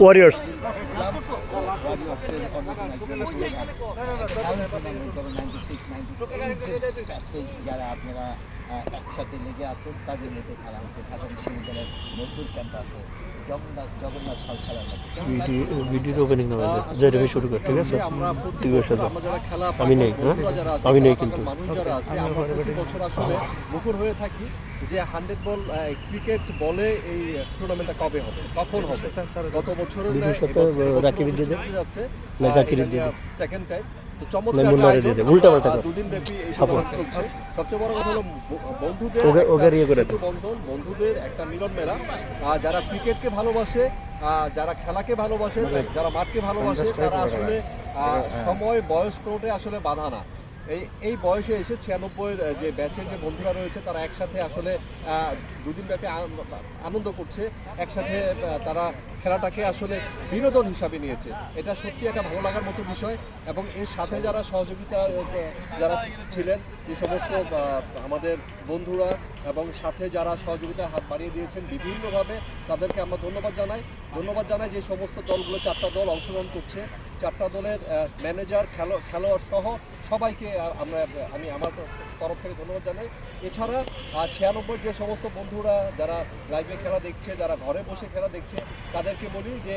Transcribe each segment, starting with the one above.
warriors. অন্যতম ninety যারা আপনারা একসাথে লেগে আছেন তাদের মধ্যে খেলা হচ্ছে। ঢাকা বিশ্ববিদ্যালয়ের মধুর ক্যাম্পাসে জগন্নাথ জগন্নাথ হল ওপেনিং শুরু কর ঠিক আছে? আমরা প্রতি বছর যারা খেলা আমি নেই, হ্যাঁ? আমি নেই কিন্তু। মানুষ যারা আছে আমরা প্রতি বছর আসলে মুখর হয়ে থাকি যে হান্ড্রেড বল ক্রিকেট বলে এই টুর্নামেন্টটা কবে হবে কখন হবে? গত বছরের রাকিবের দিয়ে। যাচ্ছে। না, দিয়ে। সেকেন্ড টাইম তো না, চমৎকার মুন্নারে আয়োজন, দিয়ে দে, উল্টাপাল্টা আমরা, কর। আহ, দুদিন ব্যাপী এই চলছে। সবচেয়ে বড় কথা হলো বন্ধুদের ওকে- ইয়ে করে বন্ধন বন্ধুদের একটা মিলন মেলা। যারা ক্রিকেটকে ভালোবাসে যারা খেলাকে ভালোবাসে যারা মাঠকে ভালোবাসে তারা আসলে আহ, সময় বয়স্ক কোনোটাই আসলে বাধা না। এই এই বয়সে এসে ছিয়ানব্বইয়ের যে ব্যাচে যে বন্ধুরা রয়েছে, তারা একসাথে আসলে দুদিন ব্যাপী আনন্দ করছে। একসাথে তারা খেলাটাকে আসলে বিনোদন হিসাবে নিয়েছে। এটা সত্যি একটা ভালো লাগার মতো বিষয় এবং এর সাথে যারা সহযোগিতা যারা ছিলেন যে সমস্ত আমাদের বন্ধুরা এবং সাথে যারা সহযোগিতার হাত বাড়িয়ে দিয়েছেন বিভিন্নভাবে, তাদেরকে আমরা ধন্যবাদ জানাই। ধন্যবাদ জানাই যে সমস্ত দলগুলো চারটা দল অংশগ্রহণ করছে। চারটা দলের ম্যানেজার খেলো খেলোয়াড় সহ সবাইকে আমরা আমি আমার তরফ থেকে ধন্যবাদ জানাই। এছাড়া ছিয়ানব্বই যে সমস্ত বন্ধুরা যারা লাইভে খেলা দেখছে যারা ঘরে বসে খেলা দেখছে তাদেরকে বলি যে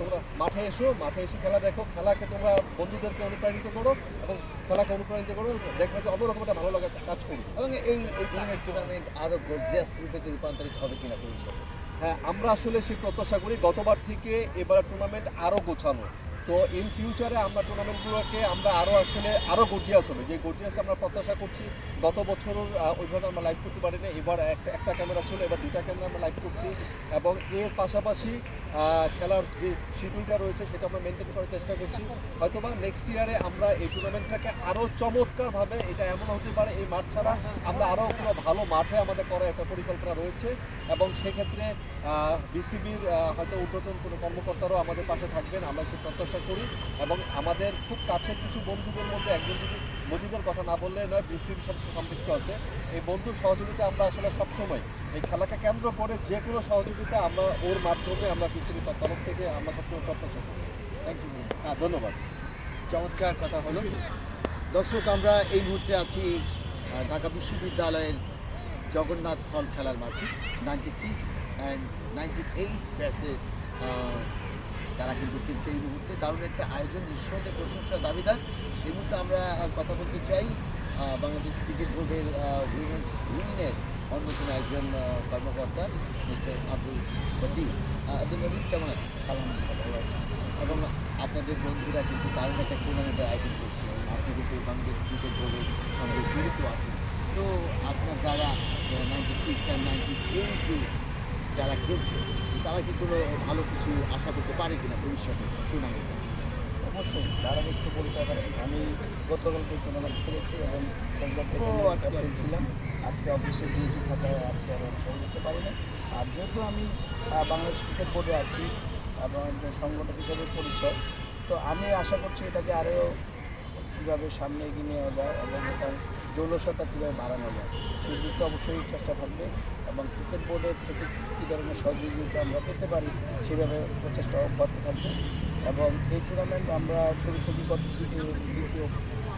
তোমরা মাঠে এসো মাঠে এসে খেলা দেখো খেলাকে তোমরা বন্ধুদেরকে অনুপ্রাণিত করো এবং খেলাকে অনুপ্রাণিত করো দেখবে যে অন্যরকম একটা ভালো লাগা কাজ করবে। এবং এই এই ধরনের টুর্নামেন্ট আরও গর্জিয়াস রূপে রূপান্তরিত হবে কিনা ভবিষ্যতে? হ্যাঁ আমরা আসলে সেই প্রত্যাশা করি গতবার থেকে এবার টুর্নামেন্ট আরও গোছানো। তো ইন ফিউচারে আমরা টুর্নামেন্টগুলোকে আমরা আরও আসলে আরও গর্জিয়াস হবে। যে গর্জিয়াসটা আমরা প্রত্যাশা করছি, গত বছর ওইভাবে আমরা লাইভ করতে পারিনি, এবার একটা একটা ক্যামেরা ছিল, এবার দুটা ক্যামেরা আমরা লাইভ করছি এবং এর পাশাপাশি খেলার যে শিডিউলটা রয়েছে সেটা আমরা মেনটেন করার চেষ্টা করছি। হয়তোবা নেক্সট ইয়ারে আমরা এই টুর্নামেন্টটাকে আরও চমৎকারভাবে, এটা এমন হতে পারে, এই মাঠ ছাড়া আমরা আরও কোনো ভালো মাঠে আমাদের করার একটা পরিকল্পনা রয়েছে এবং সেক্ষেত্রে বিসিবির হয়তো ঊর্ধ্বতন কোনো কর্মকর্তারাও আমাদের পাশে থাকবেন, আমরা সেই প্রত্যাশা করি এবং আমাদের খুব কাছের কিছু বন্ধুদের মধ্যে একজন যদি মজিদের কথা না বললে নয়, বিসিবির সাথে সম্পৃক্ত আছে। এই বন্ধুর সহযোগিতা আমরা আসলে সবসময় এই খেলাকে কেন্দ্র করে যে কোনো সহযোগিতা আমরা ওর মাধ্যমে আমরা বিসিবির তরফ থেকে আমরা সবসময় প্রত্যাশা করি। থ্যাংক ইউ হ্যাঁ ধন্যবাদ। চমৎকার কথা হলো। দর্শক, আমরা এই মুহূর্তে আছি ঢাকা বিশ্ববিদ্যালয়ের জগন্নাথ হল খেলার মাঠে। Ninety six and ninety eight ব্যাসে তারা কিন্তু খেলছে এই মুহূর্তে। দারুণ একটা আয়োজন, নিঃসন্দেহে প্রশংসা, দাবিদার। এই মুহূর্তে আমরা কথা বলতে চাই বাংলাদেশ ক্রিকেট বোর্ডের উইমেন্স উইনের অন্যতম একজন কর্মকর্তা, মিস্টার আব্দুল মজিদ। আব্দুল মজিদ, কেমন আছেন? আলহামদুলিল্লাহ ভালো আছি। এবং আপনাদের বন্ধুরা কিন্তু দারুণ একটা টুর্নামেন্টের আয়োজন করছে। আপনি কিন্তু বাংলাদেশ ক্রিকেট বোর্ডের সঙ্গে জড়িত আছেন। তো আপনার দ্বারা নাইনটি সিক্স অ্যান্ড নাইনটি এইটে যারা খেলছে তারা কি কোনো ভালো কিছু আশা করতে পারে কিনা ভবিষ্যতে টুর্নামেন্টে অবশ্যই তার একটু বলতে পারি। আমি গতকালকে টুর্নামেন্ট খেলেছি এবং আচ্ছা। ক্যাপ্টেন ছিলাম আজকে অফিসে ডিউটি থাকায় আজকে আমি অংশগ্রহণ করতে পারি না আর যেহেতু আমি বাংলাদেশ ক্রিকেট বোর্ডে আছি এবং সংগঠক হিসেবে পরিচয় তো আমি আশা করছি এটাকে আরও কীভাবে সামনে এগিয়ে নেওয়া যায় এবং এটার জৌলসতা কীভাবে বাড়ানো যায় সেই দিকটা অবশ্যই চেষ্টা থাকবে। এবং ক্রিকেট বোর্ডের থেকে কী ধরনের সহযোগিতা আমরা পেতে পারি, সেভাবে প্রচেষ্টা অব্যাহত থাকবে। এবং এই টুর্নামেন্ট আমরা শুরু থেকে গত দ্বিতীয়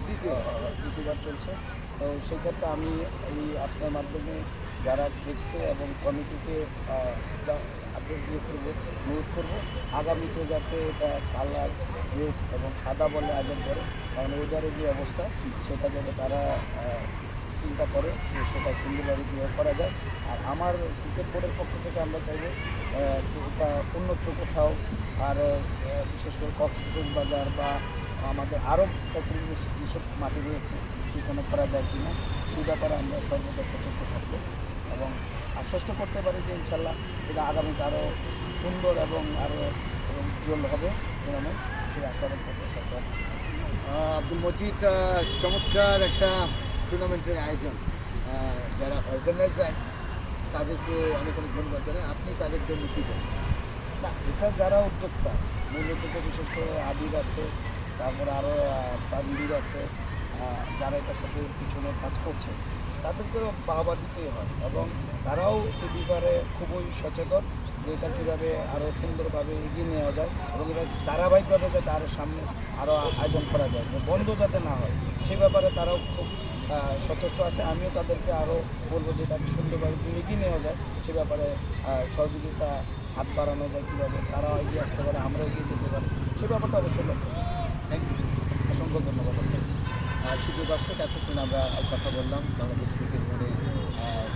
দ্বিতীয় দ্বিতীয়বার চলছে। তো সেই ক্ষেত্রে আমি এই আপনার মাধ্যমে যারা দেখছে এবং কমিটিকে দিয়ে করব, অনুরোধ করব, আগামীতে যাতে এটা কালার, ড্রেস এবং সাদা বলে আয়োজন করে, কারণ ওয়েদারের যে অবস্থা, সেটা যাতে তারা চিন্তা করে, সেটা সুন্দরভাবে কীভাবে করা যায় আর আমার ক্রিকেট বোর্ডের পক্ষ থেকে আমরা চাইব যে এটা উন্নত কোথাও আর বিশেষ করে কক্সিজেন বাজার বা আমাদের আরও ফ্যাসিলিটিস যেসব মাঠে রয়েছে সেখানে করা যায় কিনা সেই ব্যাপারে আমরা সর্বদা সচেষ্ট থাকব এবং আশ্বস্ত করতে পারি যে ইনশাল্লাহ এটা আগামীতে আরও সুন্দর এবং আরও উজ্জ্বল হবে টুর্নামেন্ট সেই আশাবাদ করছি আহ, আব্দুল মজিদ চমৎকার একটা টুর্নামেন্টের আয়োজন। যারা অর্গানাইজার তাদেরকে অনেক অনেক ধন্যবাদ জানাই। আপনি তাদের জন্য কী বলবেন? না, এটা যারা উদ্যোক্তা, মূলত বিশেষ করে আবির আছে, তারপরে আরও তানবির আছে যারা এটার সাথে পিছনে কাজ করছে, তাদেরকেও বাহবা দিতেই হয় এবং তারাও এই ব্যাপারে খুবই সচেতন যে এটা কীভাবে আরও সুন্দরভাবে এগিয়ে নেওয়া যায় এবং এটা ধারাবাহিকভাবে যাতে আরও সামনে আরও আয়োজন করা যায় বন্ধ যাতে না হয়, সে ব্যাপারে তারাও খুব সচেষ্ট আছে। আমিও তাদেরকে আরও বলব যে এটাকে সুন্দরভাবে এগিয়ে নেওয়া যায়। সে ব্যাপারে সহযোগিতা হাত বাড়ানো যায় কীভাবে তারাও এগিয়ে আসতে পারে আমরা এগিয়ে যেতে পারি। সে ব্যাপারটা অবশ্যই লক্ষ্য। থ্যাংক ইউ অসংখ্য ধন্যবাদ সুপ্রিয় দর্শক এতক্ষণ আমরা কথা বললাম। বাংলাদেশ ক্রিকেট বোর্ডের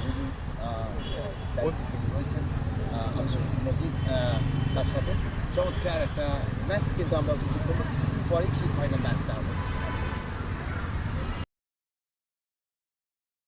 যিনি দায়িত্বে যিনি রয়েছেন আব্দুল নজিব তার সাথে চমৎকার একটা ম্যাচ কিন্তু আমরা উপভোগ করব কিছুক্ষণ পরেই সেই ফাইনাল ম্যাচটা অনুষ্ঠিত